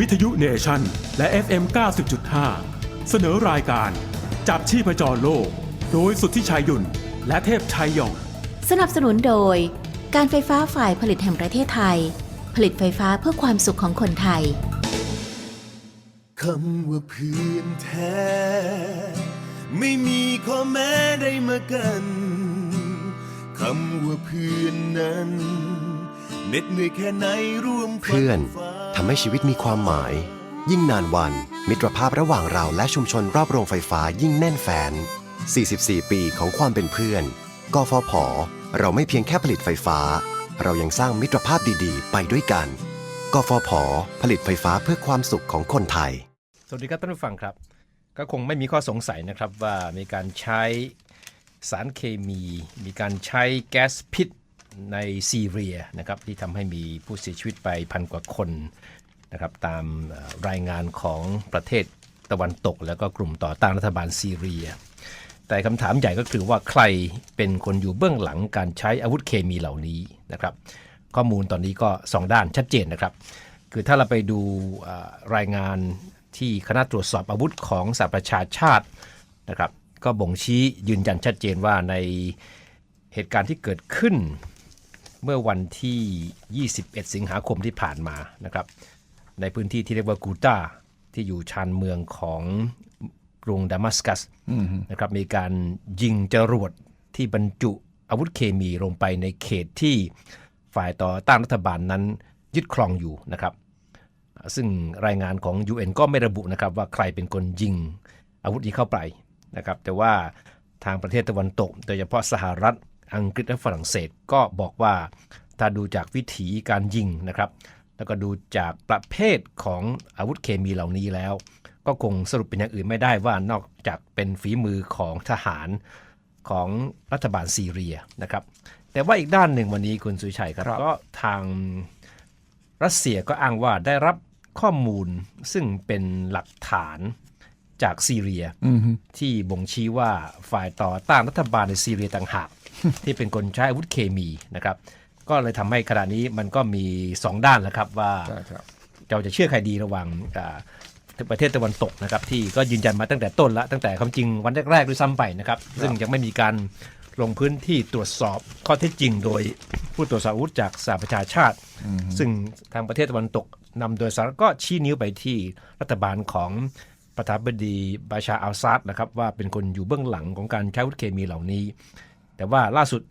วิทยุเนชั่นและ FM 90.5 เสนอรายการจับชีพจรโลก โดยสุทธิชัยหยุ่น และเทพชัยหยอง สนับสนุนโดย การไฟฟ้าฝ่ายผลิตแห่งประเทศไทย ผลิตไฟฟ้าเพื่อความสุขของคนไทยคำว่าเพื่อนแท้ไม่มีข้อแม้ได้มากันคำว่าเพื่อนนั้นเหน็ดเหนื่อยแค่ไหนร่วมฝัเพื่อนฝ่า ทำให้ชีวิตมีความหมาย ยิ่งนานวัน มิตรภาพระหว่างเราและชุมชนรอบโรงไฟฟ้ายิ่งแน่นแฟน 44 ปีของความเป็นเพื่อน กฟผ เราไม่เพียงแค่ผลิตไฟฟ้า เรายังสร้างมิตรภาพดีๆ ไปด้วยกัน กฟผ ผลิตไฟฟ้าเพื่อความสุขของคนไทย สวัสดีครับท่านผู้ฟังครับ ก็คงไม่มีข้อสงสัยนะครับว่ามีการใช้สารเคมี มีการใช้แก๊สพิษ ในซีเรียนะครับที่ทำให้มีผู้เสียชีวิตไปพันกว่าคนนะครับตามรายงานของประเทศตะวันตก แล้วก็กลุ่มต่อต้านรัฐบาลซีเรีย แต่คำถามใหญ่ก็คือว่าใครเป็นคนอยู่เบื้องหลังการใช้อาวุธเคมีเหล่านี้นะครับ ข้อมูลตอนนี้ก็ 2 ด้านชัดเจนนะครับ คือถ้าเราไปดูรายงานที่คณะตรวจสอบอาวุธของสหประชาชาตินะครับ ก็บ่งชี้ยืนยันชัดเจนว่าในเหตุการณ์ที่เกิดขึ้น เมื่อวันที่ 21 สิงหาคมที่ผ่านมานะครับ ในพื้นที่ที่เรียกว่ากูตาที่อยู่ชานเมืองของกรุงดามัสกัสนะครับมีการยิงจรวดที่บรรจุอาวุธเคมีลงไปในเขตที่ฝ่ายต่อต้านรัฐบาลนั้นยึดครองอยู่นะครับ ซึ่งรายงานของ UN ก็ไม่ระบุนะครับว่าใครเป็นคนยิงอาวุธนี้เข้าไปนะครับ แต่ว่าทางประเทศตะวันตก โดยเฉพาะสหรัฐ อังกฤษและฝรั่งเศสก็บอกว่าถ้าดูจากวิถีการยิงนะครับแล้วก็ดูจากประเภทของอาวุธเคมีเหล่านี้แล้ว ก็คงสรุปเป็นอย่างอื่นไม่ได้ว่านอกจากเป็นฝีมือของทหารของรัฐบาลซีเรียนะครับ แต่ว่าอีกด้านหนึ่งวันนี้คุณสุวิชัยครับก็ทางรัสเซียก็อ้างว่าได้รับข้อมูลซึ่งเป็นหลักฐานจากซีเรียที่บ่งชี้ว่าฝ่ายต่อต้านรัฐบาลในซีเรียต่างหาก ที่เป็นคนใช้อาวุธเคมีนะครับ ก็เลยทำให้ขณะนี้มันก็มี 2 ด้านแล้วครับว่าเราจะเชื่อใครดีระหว่างอ่าประเทศตะวันตกนะครับที่ก็ยืนยันมาตั้งแต่ต้นละตั้งแต่ความจริงวันแรกๆด้วยซ้ำไปนะครับ ซึ่งยังไม่มีการลงพื้นที่ตรวจสอบข้อเท็จจริงโดยผู้ตรวจสอบอาวุธจากสหประชาชาติ ซึ่งทางประเทศตะวันตกนำโดยสหรัฐก็ชี้นิ้วไปที่รัฐบาลของประธานาธิบดีบาชาอัลซาดนะครับว่าเป็นคนอยู่เบื้องหลังของการใช้อาวุธเคมีเหล่านี้ แต่ว่าล่าสุด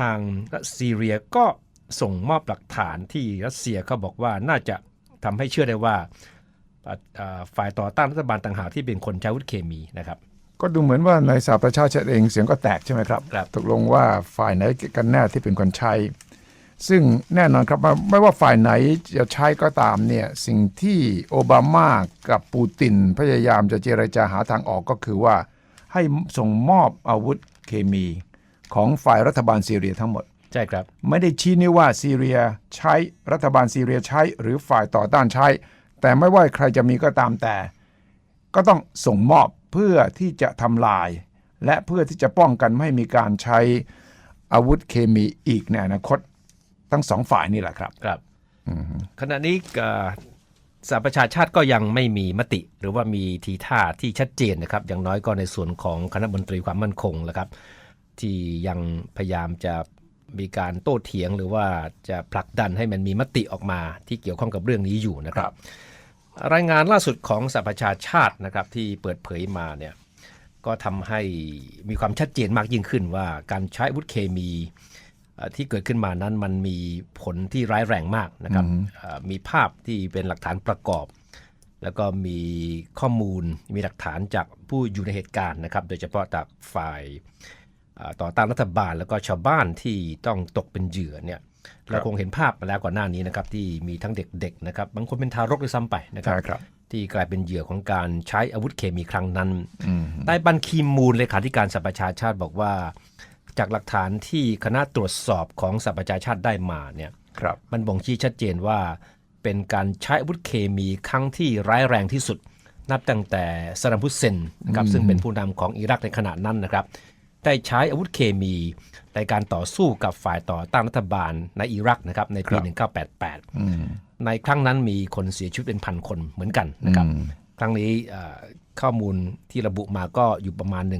ทางซีเรียก็ส่งมอบหลักฐานที่รัสเซียเขาบอกว่าน่าจะทำให้เชื่อได้ว่าอ่าอ่าฝ่ายต่อต้านรัฐบาลต่างหากที่เป็นคนใช้อาวุธเคมีนะครับก็ดูเหมือนว่าในสหประชาชาติเองเสียงก็แตกใช่ไหมครับครับตกลงว่าฝ่ายไหนกันแน่ที่เป็นคนใช้ ซึ่งแน่นอนครับว่าไม่ว่าฝ่ายไหนจะใช้ก็ตามเนี่ยสิ่งที่โอบามากับปูตินพยายามจะเจรจาหาทางออกก็คือว่าให้ส่งมอบอาวุธเคมี ของฝ่ายรัฐบาลซีเรียทั้งหมด ใช่ครับ ไม่ได้ชี้นิ้วว่าซีเรียใช้รัฐบาลซีเรียใช้ หรือฝ่ายต่อต้านใช้ แต่ไม่ว่าใครจะมีก็ตามแต่ ก็ต้องส่งมอบเพื่อที่จะทำลาย และเพื่อที่จะป้องกันไม่ให้มีการใช้อาวุธเคมีอีกในอนาคต ทั้งสองฝ่ายนี่แหละครับครับขณะนี้เอ่อสหประชาชาติก็ยังไม่มีมติหรือว่ามีทีท่าที่ชัดเจนนะครับ อย่างน้อยก็ในส่วนของคณะมนตรีความมั่นคงนะครับ ที่ยังพยายามจะมีการโต้เถียงหรือว่าจะผลักดันให้มันมีมติออกมาที่เกี่ยวข้องกับเรื่องนี้อยู่นะครับ รายงานล่าสุดของสหประชาชาตินะครับที่เปิดเผยมาเนี่ยก็ทำให้มีความชัดเจนมากยิ่งขึ้นว่าการใช้อาวุธเคมีเอ่อที่เกิดขึ้นมานั้นมันมีผลที่ร้ายแรงมากนะครับเอ่อมีภาพที่เป็นหลักฐานประกอบ แล้วก็มีข้อมูลมีหลักฐานจากผู้อยู่ในเหตุการณ์นะครับ โดยเฉพาะจากฝ่ายเอ่อ ต่อต้านรัฐบาลแล้วก็ชาวบ้านที่ต้องตกเป็นเหยื่อเนี่ยเราคงเห็นภาพมาแล้วก่อนหน้านี้นะครับที่มีทั้งเด็กๆนะครับบางคนเป็นทารกด้วยซ้ำไปนะครับใช่ครับที่กลายเป็นเหยื่อของการใช้อาวุธเคมีครั้งนั้นได้บันคีมูลเลขาธิการสหประชาชาติบอกว่า จากหลักฐานที่คณะตรวจสอบของสหประชาชาติได้มาเนี่ยครับมันบ่งชี้ชัดเจนว่า เป็นการใช้อาวุธเคมีครั้งที่ร้ายแรงที่สุด นับตั้งแต่ซาดัมฮุสเซนนะครับซึ่งเป็นผู้นำของอิรักในขณะนั้นนะครับ ได้ใช้อาวุธเคมี ในการต่อสู้กับฝ่ายต่อต้านรัฐบาลในอิรักนะครับในปี 1988 ในครั้งนั้นมีคนเสียชีวิตเป็นพันคนเหมือนกันนะครับอืมครั้งนี้เอ่อข้อมูลที่ระบุมาก็อยู่ประมาณ 1,300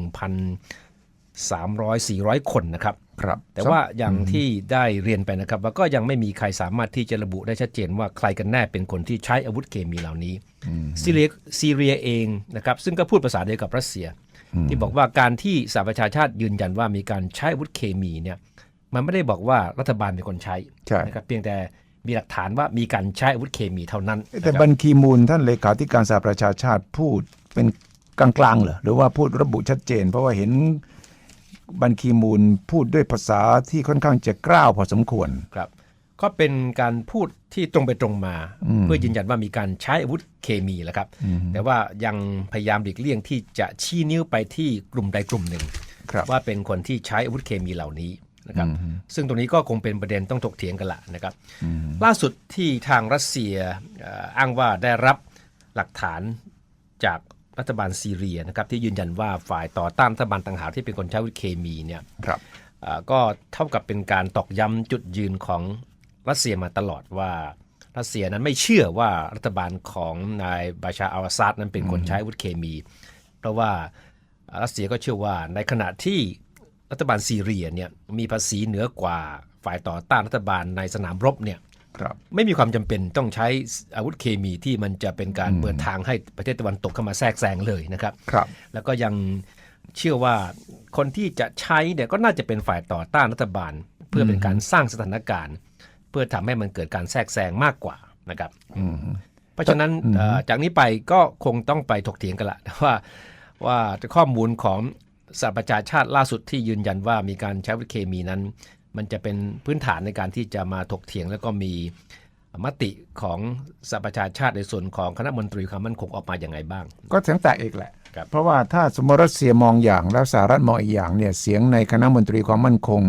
400 คนนะครับครับแต่ว่าอย่างที่ได้เรียนไปนะครับ ว่าก็ยังไม่มีใครสามารถที่จะระบุได้ชัดเจนว่าใครกันแน่เป็นคนที่ใช้อาวุธเคมีเหล่านี้ซีเรียซีเรียเองนะครับซึ่งก็พูดภาษาเดียวกับรัสเซีย ที่บอกว่าการที่สหประชาชาติยืนยันว่ามีการใช้อาวุธเคมีเนี่ยมันไม่ได้บอกว่ารัฐบาลเป็นคนใช้ใช่นะครับเพียงแต่มีหลักฐานว่ามีการใช้อาวุธเคมีเท่านั้น แต่นะครับบันคีมูลท่านเลขาธิการสหประชาชาติพูดเป็นกลางๆเหรอหรือว่าพูดระบุชัดเจน เพราะว่าเห็นบันคีมูลพูดด้วยภาษาที่ค่อนข้างจะกล้าวพอสมควรครับ ก็เป็นการพูดที่ตรงไปตรงมา เพื่อยืนยันว่ามีการใช้อาวุธเคมีแหละครับ แต่ว่ายังพยายามหลีกเลี่ยงที่จะชี้นิ้วไปที่กลุ่มใดกลุ่มหนึ่งครับว่าเป็นคนที่ใช้อาวุธเคมีเหล่านี้นะครับซึ่งตรงนี้ก็คงเป็นประเด็นต้องถกเถียงกันละนะครับ ล่าสุดที่ทางรัสเซียเอ่ออ้างว่าได้รับหลักฐานจากรัฐบาลซีเรียนะครับที่ยืนยันว่าฝ่ายต่อต้านรัฐบาลต่างหากที่เป็นคนใช้อาวุธเคมีเนี่ยครับอ่าก็เท่ากับเป็นการตอกย้ำจุดยืนของ รัสเซียมาตลอดว่ารัสเซียนั้นไม่เชื่อว่ารัฐบาลของนายบาชาอัลอาซาดนั้นเป็นคนใช้อาวุธเคมี เพราะว่ารัสเซียก็เชื่อว่าในขณะที่รัฐบาลซีเรียเนี่ยมีภาษีเหนือกว่าฝ่ายต่อต้านรัฐบาลในสนามรบเนี่ยครับไม่มีความจำเป็นต้องใช้อาวุธเคมีที่มันจะเป็นการเปิดทางให้ประเทศตะวันตกเข้ามาแทรกแซงเลยนะครับครับแล้วก็ยังเชื่อว่าคนที่จะใช้เนี่ยก็น่าจะเป็นฝ่ายต่อต้านรัฐบาล เพื่อเป็นการสร้างสถานการณ์เพื่อทำให้มันเกิดการแทรกแซงมากกว่านะครับเพราะฉะนั้นเอ่อจากนี้ไปก็คงต้องไปถกเถียงกันละว่าว่าข้อมูลของสหประชาชาติล่าสุดที่ยืนยันว่ามีการใช้อาวุธเคมีนั้น มันจะเป็นพื้นฐานในการที่จะมาถกเถียงแล้วก็มีมติของสหประชาชาติในส่วนของคณะมนตรีความมั่นคงออกมาอย่างไงบ้าง ก็เสียงแตกอีกแหละครับเพราะว่าถ้าสมมติรัสเซียมองอย่างแล้วสหรัฐมองอีกอย่างเนี่ยเสียงในคณะมนตรีความมั่นคง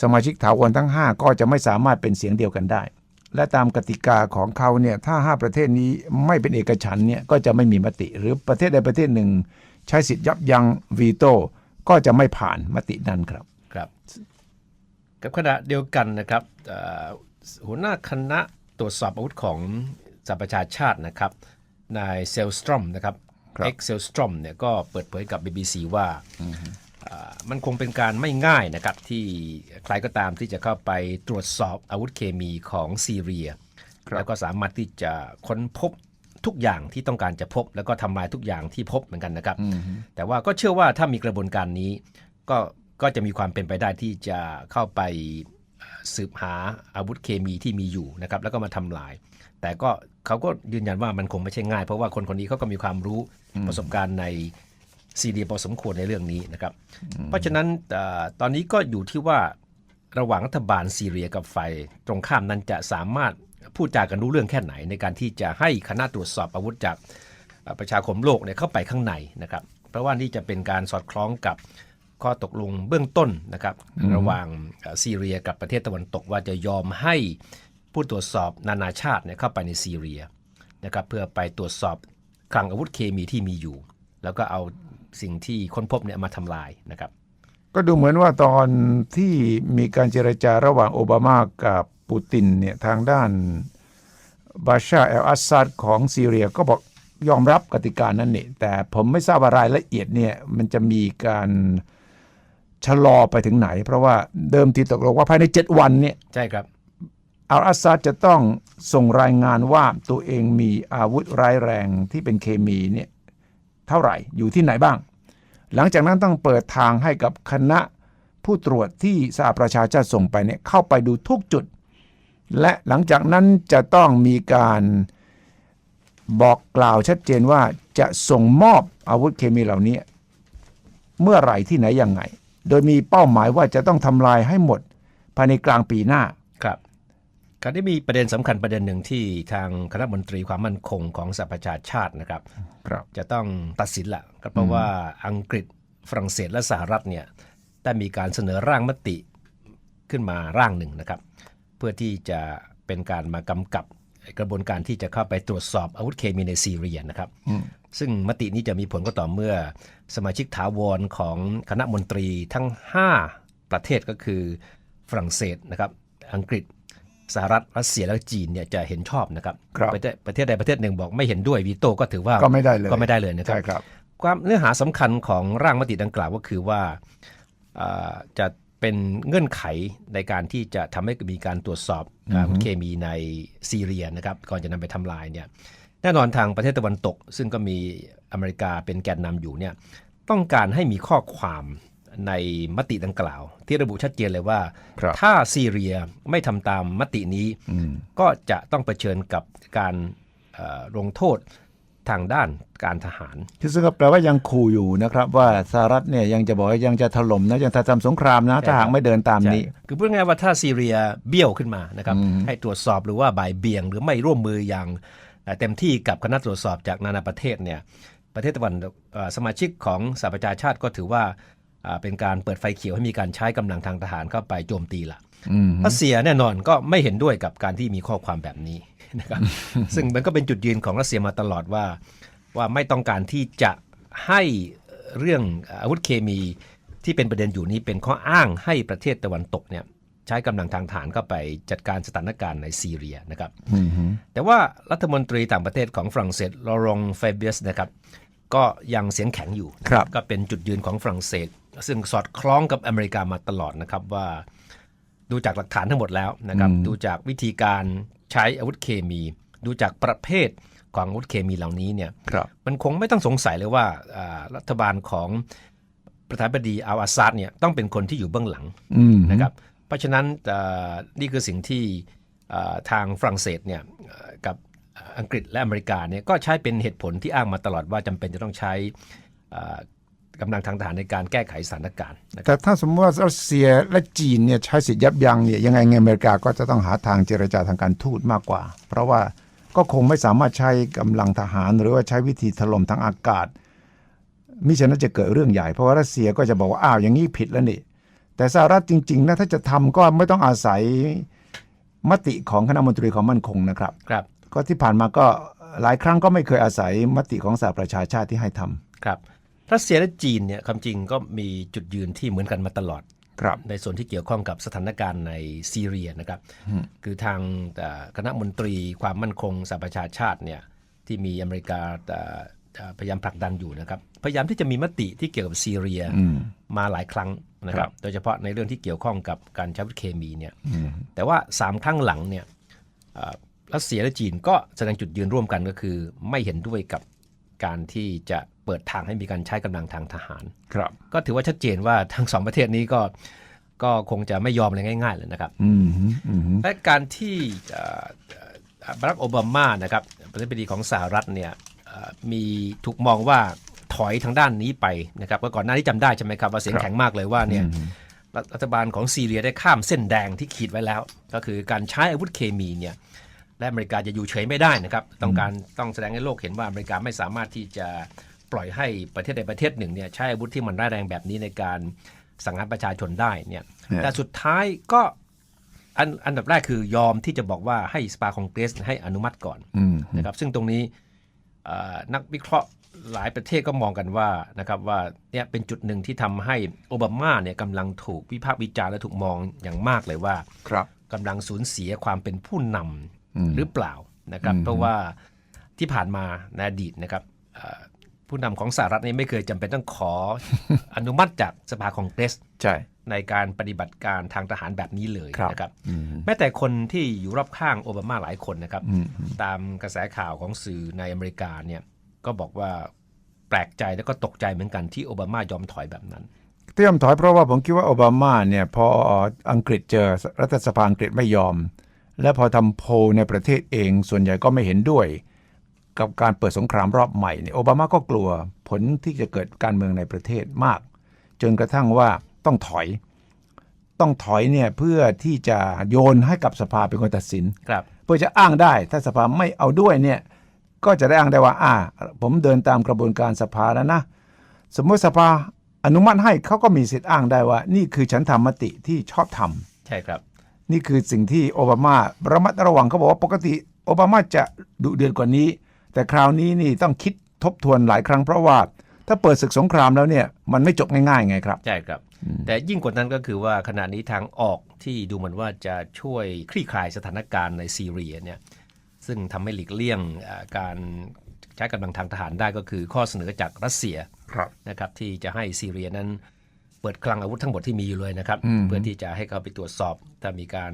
สมาชิกถาวรทั้ง 5 ก็จะไม่สามารถเป็นเสียงเดียวกันได้ และตามกติกาของเขาเนี่ยถ้า 5 ประเทศนี้ไม่เป็นเอกฉันท์เนี่ยก็จะไม่มีมติ หรือประเทศใดประเทศหนึ่ง ใช้สิทธิ์ยับยั้งวีโต้ก็จะไม่ผ่านมตินั้นครับครับกับขณะเดียวกันนะครับเอ่อหัวหน้าคณะตรวจสอบอาวุธของสหประชาชาตินะครับนายเซลสตรอมนะครับครับเอ็กเซลสตรอมเนี่ยก็เปิดเผยกับ BBC ว่าอ่า มันคงเป็นการไม่ง่ายนะครับที่ใครก็ตามที่จะเข้าไปตรวจสอบอาวุธเคมีของซีเรียครับแล้วก็สามารถที่จะค้นพบทุกอย่างที่ต้องการจะพบ แล้วก็ทำลายทุกอย่างที่พบเหมือนกันนะครับ แต่ว่าก็เชื่อว่าถ้ามีกระบวนการนี้ ก็ก็จะมีความเป็นไปได้ที่จะเข้าไปเอ่อสืบหาอาวุธเคมีที่มีอยู่นะครับแล้วก็มาทำลาย แต่ก็เขาก็ยืนยันว่ามันคงไม่ใช่ง่าย เพราะว่าคนคนนี้เขาก็มีความรู้ประสบการณ์ใน ซีเรียพอสมควรในเรื่องนี้นะครับ เพราะฉะนั้นเอ่อตอนนี้ก็อยู่ที่ว่าระหว่างรัฐบาลซีเรียกับฝ่ายตรงข้ามนั้นจะสามารถพูดจากันรู้เรื่องแค่ไหน ในการที่จะให้คณะตรวจสอบอาวุธจากเอ่อประชาคมโลกเนี่ยเข้าไปข้างในนะครับ เพราะว่านี่จะเป็นการสอดคล้องกับข้อตกลงเบื้องต้นนะครับ ระหว่างเอ่อซีเรียกับประเทศตะวันตกว่าจะยอมให้ผู้ตรวจสอบนานาชาติเนี่ยเข้าไปในซีเรียนะครับเพื่อไปตรวจสอบคลังอาวุธเคมีที่มีอยู่ แล้วก็เอา สิ่งที่ค้นพบเนี่ยมาทำลายนะครับ ก็ดูเหมือนว่าตอนที่มีการเจรจาระหว่างโอบามากับปูตินเนี่ยทางด้านบาชาเอลอาซัดของซีเรียก็บอกยอมรับกติกานั้นนี่แต่ผมไม่ทราบว่ารายละเอียดเนี่ยมันจะมีการชะลอไปถึงไหน เพราะว่าเดิมทีตกลงว่าภายใน 7 วันเนี่ยใช่ครับอัลอาซัดจะต้องส่งรายงานว่าตัวเองมีอาวุธร้ายแรงที่เป็นเคมีเนี่ย เท่าไหร่อยู่ที่ไหนบ้าง หลังจากนั้นต้องเปิดทางให้กับคณะผู้ตรวจที่สหประชาชาติส่งไปเนี่ยเข้าไปดูทุกจุด และหลังจากนั้นจะต้องมีการบอกกล่าวชัดเจนว่าจะส่งมอบอาวุธเคมีเหล่านี้ เมื่อไหร่ที่ไหนยังไง โดยมีเป้าหมายว่าจะต้องทำลายให้หมด ภายในกลางปีหน้า การที่มีประเด็นสำคัญประเด็นหนึ่งที่ทางคณะมนตรีความมั่นคงของสหประชาชาตินะครับครับจะต้องตัดสินละก็เพราะว่าอังกฤษฝรั่งเศสและสหรัฐเนี่ยได้มีการเสนอร่างมติขึ้นมาร่างหนึ่งนะครับ เพื่อที่จะเป็นการมากำกับกระบวนการที่จะเข้าไปตรวจสอบอาวุธเคมีในซีเรียนะครับ ซึ่งมตินี้จะมีผลก็ต่อเมื่อสมาชิกถาวรของคณะมนตรีทั้ง 5 ประเทศก็คือฝรั่งเศสนะครับ อังกฤษ สหรัฐรัสเซียและจีนเนี่ยจะเห็นชอบนะครับครับประเทศประเทศใดประเทศหนึ่งบอกไม่เห็นด้วยวีโต้ก็ถือว่าก็ไม่ได้เลยก็ไม่ได้เลยนะครับใช่ครับ ความเนื้อหาสำคัญของร่างมติดังกล่าวก็คือว่าอ่าจะเป็นเงื่อนไขในการที่จะทำให้มีการตรวจสอบอาวุธเคมีในซีเรียนะครับก่อนจะนำไปทำลายเนี่ยแน่นอนทางประเทศตะวันตก ซึ่งก็มีอเมริกาเป็นแกนนำอยู่เนี่ยต้องการให้มีข้อความ ในมติดังกล่าว ที่ระบุชัดเจนเลยว่าครับถ้าซีเรียไม่ทำตามมตินี้ ก็จะต้องเผชิญกับการเอ่อลงโทษทางด้านการทหารที่ซึ่งก็แปลว่ายังขู่อยู่นะครับ ว่าสหรัฐเนี่ยยังจะบอกว่ายังจะถล่มนะยังจะทำสงครามนะถ้าหากไม่เดินตามนี้ใช่คือพูดง่ายๆว่าถ้าซีเรียเบี้ยวขึ้นมานะครับให้ตรวจสอบหรือว่าบ่ายเบี่ยง หรือไม่ร่วมมืออย่างเอ่อเต็มที่กับคณะตรวจสอบจากนานาประเทศเนี่ยประเทศตะวันเอ่อสมาชิกของสหประชาชาติก็ถือว่าอ่า เป็นการเปิดไฟเขียวให้มีการใช้กำลังทางทหารเข้าไปโจมตีละรัสเซียแน่นอนก็ไม่เห็นด้วยกับการที่มีข้อความแบบนี้นะครับซึ่งมันก็เป็นจุดยืนของรัสเซียมาตลอดว่า ว่าไม่ต้องการที่จะให้เรื่องอาวุธเคมีที่เป็นประเด็นอยู่นี้เป็นข้ออ้างให้ประเทศตะวันตกเนี่ยใช้กำลังทางฐานเข้าไปจัดการสถานการณ์ในซีเรียนะครับแต่ว่ารัฐมนตรีต่างประเทศของฝรั่งเศสลอรองเฟเบียสนะครับก็ยังเสียงแข็งอยู่ครับก็เป็นจุดยืนของฝรั่งเศส ซึ่งสอดคล้องกับอเมริกามาตลอดนะครับว่า ดูจากหลักฐานทั้งหมดแล้วนะครับ ดูจากวิธีการใช้อาวุธเคมี ดูจากประเภทของอาวุธเคมีเหล่านี้เนี่ยครับมันคงไม่ต้องสงสัยเลยว่าอ่ารัฐบาลของประธานาธิบดีอัลอาซาดเนี่ยต้องเป็นคนที่อยู่เบื้องหลังอืมนะครับเพราะฉะนั้นอ่านี่คือสิ่งที่อ่าทางฝรั่งเศสเนี่ยอ่ากับอังกฤษและอเมริกาเนี่ยก็ใช้เป็นเหตุผลที่อ้างมาตลอดว่าจำเป็นจะต้องใช้อ่า กำลังทางทหารในการแก้ไขสถานการณ์นะครับแต่ถ้าสมมติว่ารัสเซียและจีนเนี่ยใช้สิทธิ์ยับยั้งเนี่ยยังไงไงอเมริกาก็จะต้องหาทางเจรจาทางการทูตมากกว่า เพราะว่าก็คงไม่สามารถใช้กำลังทหาร หรือว่าใช้วิธีถล่มทางอากาศมิฉะนั้นจะเกิดเรื่องใหญ่เพราะว่ารัสเซียก็จะบอกว่าอ้าวอย่างนี้ผิดแล้วนี่แต่สหรัฐจริงๆนะถ้าจะทำก็ไม่ต้องอาศัยมติของคณะมนตรีความมั่นคงนะครับครับ ก็ที่ผ่านมาก็หลายครั้งก็ไม่เคยอาศัยมติของสหประชาชาติที่ให้ทำครับ รัสเซียและจีนเนี่ยความจริงก็มีจุดยืนที่เหมือนกันมาตลอดครับในส่วนที่เกี่ยวข้องกับสถานการณ์ในซีเรียนะครับ คือทางเอ่อคณะมนตรีความมั่นคงสหประชาชาติเนี่ยที่มีอเมริกาเอ่อเอ่อพยายามผลักดันอยู่นะครับ พยายามที่จะมีมติที่เกี่ยวกับซีเรียมาหลายครั้งนะครับ โดยเฉพาะในเรื่องที่เกี่ยวข้องกับการใช้อาวุธเคมีเนี่ยแต่ว่า 3 ครั้งหลังเนี่ยเอ่อรัสเซียและจีนก็แสดงจุดยืนร่วมกันก็คือไม่เห็นด้วยกับ การที่จะเปิดทางให้มีการใช้กำลังทางทหาร ครับ ก็ถือว่าชัดเจนว่าทั้งสองประเทศนี้ก็ก็คงจะไม่ยอมอะไรง่าย ๆ เลยนะครับอืมฮึอืมฮึและการที่เอ่อบารักโอบามานะครับประธานาธิบดีของสหรัฐเนี่ยเอ่อมีถูกมองว่าถอยทางด้านนี้ไปนะครับก็ก่อนหน้านี้จำได้ใช่ไหมครับว่าเสียงแข็งมากเลยว่าเนี่ยรัฐรัฐบาลของซีเรียได้ข้ามเส้นแดงที่ขีดไว้แล้ว ก็คือการใช้อาวุธเคมีเนี่ย และอเมริกาจะอยู่เฉยไม่ได้นะครับ ต้องการต้องแสดงให้โลกเห็นว่าอเมริกาไม่สามารถที่จะปล่อยให้ประเทศใดประเทศหนึ่งเนี่ยใช้อาวุธที่มันร้ายแรงแบบนี้ในการสังหารประชาชนได้เนี่ยแต่สุดท้ายก็อันอันดับแรกคือยอมที่จะบอกว่าให้สปาคองเกรสให้อนุมัติก่อนนะครับซึ่งตรงนี้เอ่อนักวิเคราะห์หลายประเทศก็มองกันว่านะครับว่าเนี่ยเป็นจุดหนึ่งที่ทำให้โอบามาเนี่ยกำลังถูกวิพากษ์วิจารณ์และถูกมองอย่างมากเลยว่าครับกำลังสูญเสียความเป็นผู้นำ หรือเปล่านะครับ เพราะว่าที่ผ่านมาในอดีตนะครับเอ่อผู้นำของสหรัฐนี่ไม่เคยจำเป็นต้องขออนุมัติจากสภาคองเกรสใช่ในการปฏิบัติการทางทหารแบบนี้เลยครับนะครับ แม้แต่คนที่อยู่รอบข้างโอบามาหลายคนนะครับ ตามกระแสข่าวของสื่อในอเมริกาเนี่ยก็บอกว่าแปลกใจแล้วก็ตกใจเหมือนกันที่โอบามายอมถอยแบบนั้นเตรียมถอยเพราะว่าผมคิดว่าโอบามาเนี่ยพออังกฤษเจอรัฐสภาอังกฤษไม่ยอม และพอทำโพลในประเทศเองส่วนใหญ่ก็ไม่เห็นด้วย กับการเปิดสงครามรอบใหม่เนี่ยโอบามาก็กลัวผลที่จะเกิดการเมืองในประเทศมาก จนกระทั่งว่าต้องถอย ต้องถอยเนี่ยเพื่อที่จะโยนให้กับสภาเป็นคนตัดสินครับเพื่อจะอ้างได้ถ้าสภาไม่เอาด้วยเนี่ยก็จะได้อ้างได้ว่าอ่า ผมเดินตามกระบวนการสภาแล้วนะ สมมติสภาอนุมัติให้เขาก็มีสิทธิ์อ้างได้ว่า นี่คือฉันทำมติที่ชอบทำใช่ครับ นี่คือสิ่งที่โอบามาระมัดระวังเขาบอกว่าปกติโอบามาจะดุเดือดกว่านี้ แต่คราวนี้นี่ต้องคิดทบทวนหลายครั้งเพราะว่า ถ้าเปิดศึกสงครามแล้วเนี่ยมันไม่จบง่ายๆไงครับ ใช่ครับ แต่ยิ่งกว่านั้นก็คือว่าขณะนี้ทางออกที่ดูเหมือนว่าจะช่วยคลี่คลายสถานการณ์ในซีเรียเนี่ยซึ่งทำให้หลีกเลี่ยงเอ่อการใช้กำลังทางทหารได้ก็คือข้อเสนอจากรัสเซียครับนะครับที่จะให้ซีเรียนั้น เปิดคลังอาวุธทั้งหมดที่มีอยู่เลยนะครับ เพื่อที่จะให้เขาไปตรวจสอบถ้ามีการ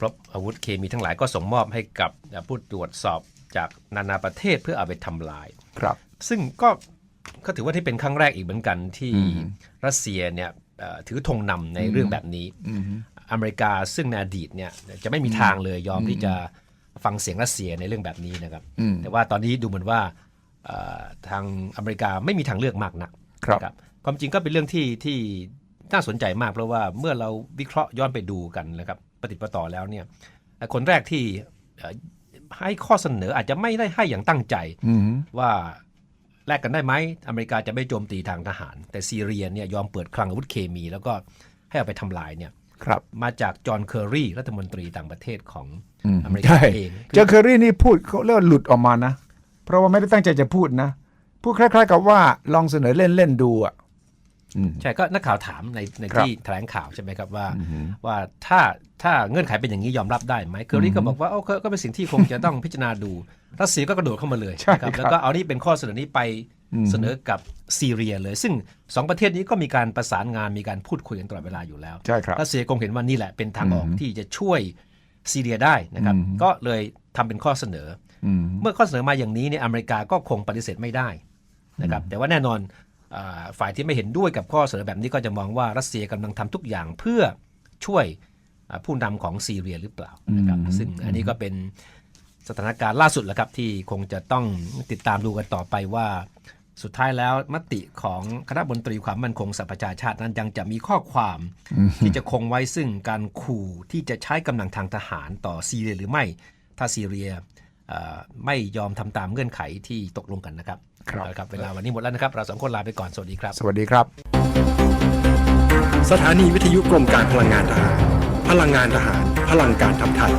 พบอาวุธเคมีทั้งหลายก็ส่งมอบให้กับผู้ตรวจสอบจากนานาประเทศเพื่อเอาไปทำลาย ครับ ซึ่งก็ก็ถือว่าที่เป็นครั้งแรกอีกเหมือนกันที่รัสเซียเนี่ยเอ่อถือธงนำในเรื่องแบบนี้ อเมริกาซึ่งในอดีตเนี่ยจะไม่มีทางเลยยอมที่จะฟังเสียงรัสเซียในเรื่องแบบนี้นะครับ แต่ว่าตอนนี้ดูเหมือนว่าเอ่อทางอเมริกาไม่มีทางเลือกมากนักครับนะ ความจริงก็เป็นเรื่องที่ที่น่าสนใจมากเพราะว่าเมื่อเราวิเคราะห์ย้อนไปดูกันนะครับปฏิดประต่อแล้วเนี่ยคนแรกที่เอ่อให้ข้อเสนออาจจะไม่ได้ให้อย่างตั้งใจอืมว่าแลกกันได้ไหมอเมริกาจะไม่โจมตีทางทหาร แต่ซีเรียเนี่ยยอมเปิดคลังอาวุธเคมี แล้วก็ให้เอาไปทำลายเนี่ยครับมาจากจอห์นเคอร์รีรัฐมนตรีต่างประเทศของอืมอเมริกาใช่เองเจอเคอรี่นี่พูดเขาเรียกว่าหลุดออกมานะ เพราะว่าไม่ได้ตั้งใจจะพูดนะ พูดคล้าย ๆ กับว่าลองเสนอเล่นๆดูอะ ใช่ก็นักข่าวถามในในครับที่แถลงข่าวใช่ไหมครับว่า ว่าถ้าถ้าเงื่อนไขเป็นอย่างนี้ยอมรับได้ไหมเคอรี่ก็บอกว่าโอ้ก็ก็เป็นสิ่งที่คงจะต้องพิจารณาดูรัสเซียก็กระโดดเข้ามาเลยใช่นะครับครับแล้วก็เอานี่เป็นข้อเสนอนี้ไปเสนอกับซีเรียเลย ซึ่งสองประเทศนี้ก็มีการประสานงานมีการพูดคุยกันตลอดเวลาอยู่แล้วใช่ครับรัสเซียคงเห็นว่านี่แหละเป็นทางออกที่จะช่วยซีเรียได้นะครับ ก็เลยทำเป็นข้อเสนออมเมื่อข้อเสนอมาอย่างนี้เนี่ยอเมริกาก็คงปฏิเสธไม่ได้นะครับแต่ว่าแน่นอนอา ฝ่ายที่ไม่เห็นด้วยกับข้อเสนอแบบนี้ก็จะมองว่ารัสเซียกำลังทำทุกอย่างเพื่อช่วยอ่าผู้นำของซีเรียหรือเปล่านะครับซึ่งอันนี้ก็เป็นสถานการณ์ล่าสุดแหละครับที่คงจะต้องติดตามดูกันต่อไปว่า สุดท้ายแล้วมติของคณะบนตรีความมั่นคงสหประชาชาตินั้นยังจะมีข้อความที่จะคงไว้ซึ่งการขู่ที่จะใช้กำลังทางทหารต่อซีเรียหรือไม่ ถ้าซีเรียเอ่อ ไม่ยอมทำตามเงื่อนไขที่ตกลงกันนะครับครับเอาละครับเวลาวันนี้หมดแล้วนะครับ เราสองคนลาไปก่อนสวัสดีครับ สวัสดีครับ สถานีวิทยุกรมการพลังงานทหาร พลังงานทหาร พลังการทำไทย